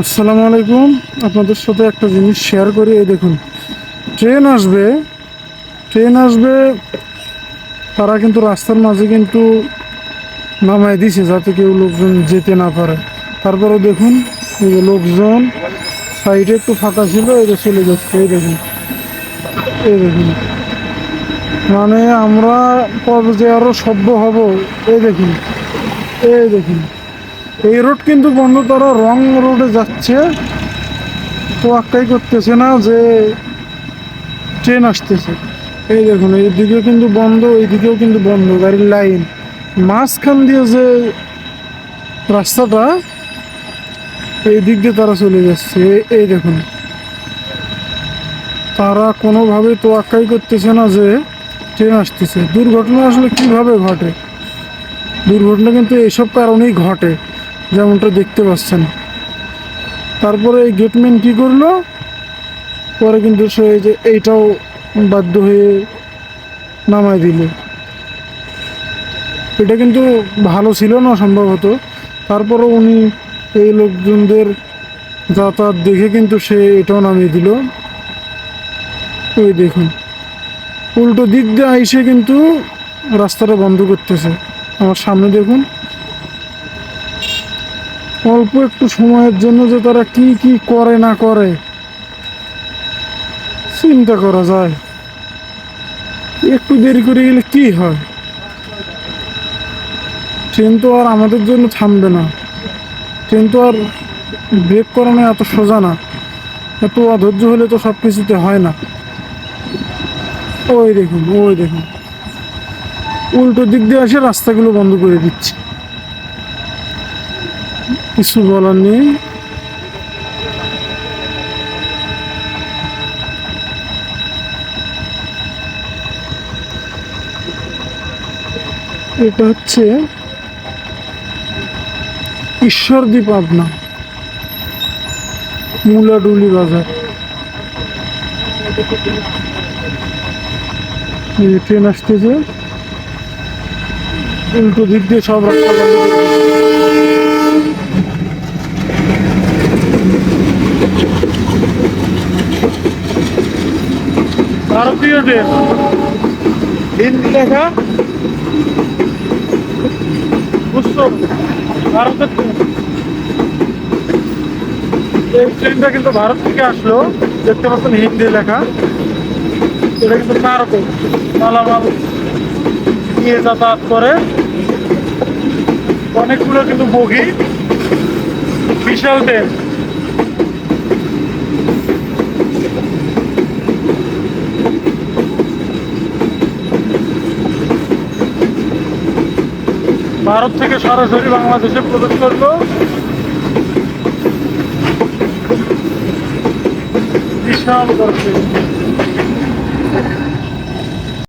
আসসালামু আলাইকুম। আপনাদের সাথে একটা জিনিস শেয়ার করি, এই দেখুন। ট্রেন আসবে ট্রেন আসবে, তারা কিন্তু রাস্তার মাঝে কিন্তু নামায় দিছে যাতে কেউ লোকজন যেতে না পারে। তারপরে দেখুন, এই যে লোকজন সাইডে একটু ফাঁকা ছিল, এই যে চলে যাচ্ছে, এই দেখুন। এই দেখুন। মানে আমরা কবে যে আরও সভ্য হব, এই দেখুন। এই দেখুন। এই রোড কিন্তু বন্ধ, তারা রং রোডে যাচ্ছে। তো আক্কাই করতেছে না যে ট্রেন আসতেছে। এই দেখুন এইদিকেও কিন্তু বন্ধ এইদিকেও কিন্তু বন্ধ, গাড়ির লাইন। মাঝখান দিয়ে যে রাস্তাটা, এই দিক দিয়ে তারা চলে যাচ্ছে। এই- দেখুন, তারা কোনোভাবে তো আক্কাই করতেছে না যে ট্রেন আসতেছে। দুর্ঘটনা আসলে কীভাবে ঘটে? দুর্ঘটনা কিন্তু এইসব কারণেই ঘটে। যেমনটা দেখতে পাচ্ছেন। তারপরে এই গেটম্যান কী করল? পরে কিন্তু সে যে এইটাও বাধ্য হয়ে নামাই দিল। এটা কিন্তু ভালো ছিল না সম্ভবত। তারপরে উনি এই লোকজনদের যাতায়াত দেখে কিন্তু সে এটাও নামিয়ে দিল। ওই দেখুন। উল্টো দিক দিয়ে আইসে কিন্তু রাস্তাটা বন্ধ করতেছে। আমার সামনে দেখুন। অল্প একটু সময়ের জন্য যে তারা কি কি করে না করে, চিন্তা করা যায়। একটু দেরি করে গেলে কি হয়? ট্রেন তো আর আমাদের জন্য থামবে না। ট্রেন তো আর ব্রেক করানো এত সোজা না। এত অধৈর্য হলে তো সব কিছুতে হয় না। ওই দেখুন ওই দেখুন। উল্টো দিক দিয়ে এসে রাস্তাগুলো বন্ধ করে দিচ্ছে। কিছু বলার নেই। এটা হচ্ছে ঈশ্বরদীপ পাবনা মুলাডুলি বাজার। ট্রেন আসতেছে। উল্টো দিক দিয়ে সব রাস্তা বন্ধ করে দিয়েছে। হিন্দি লেখা বুঝছ? ভারতের ট্রেন এই ট্রেনটা কিন্তু ভারত থেকে আসলো। দেখতে পাচ্ছেন হিন্দি লেখা। এটা কিন্তু মালামাল নিয়ে যাতায়াত করে। অনেকগুলো কিন্তু বগি বিশাল ট্রেন। ভারত থেকে সরাসরি বাংলাদেশে প্রবেশ করল বিশাল ট্রেন।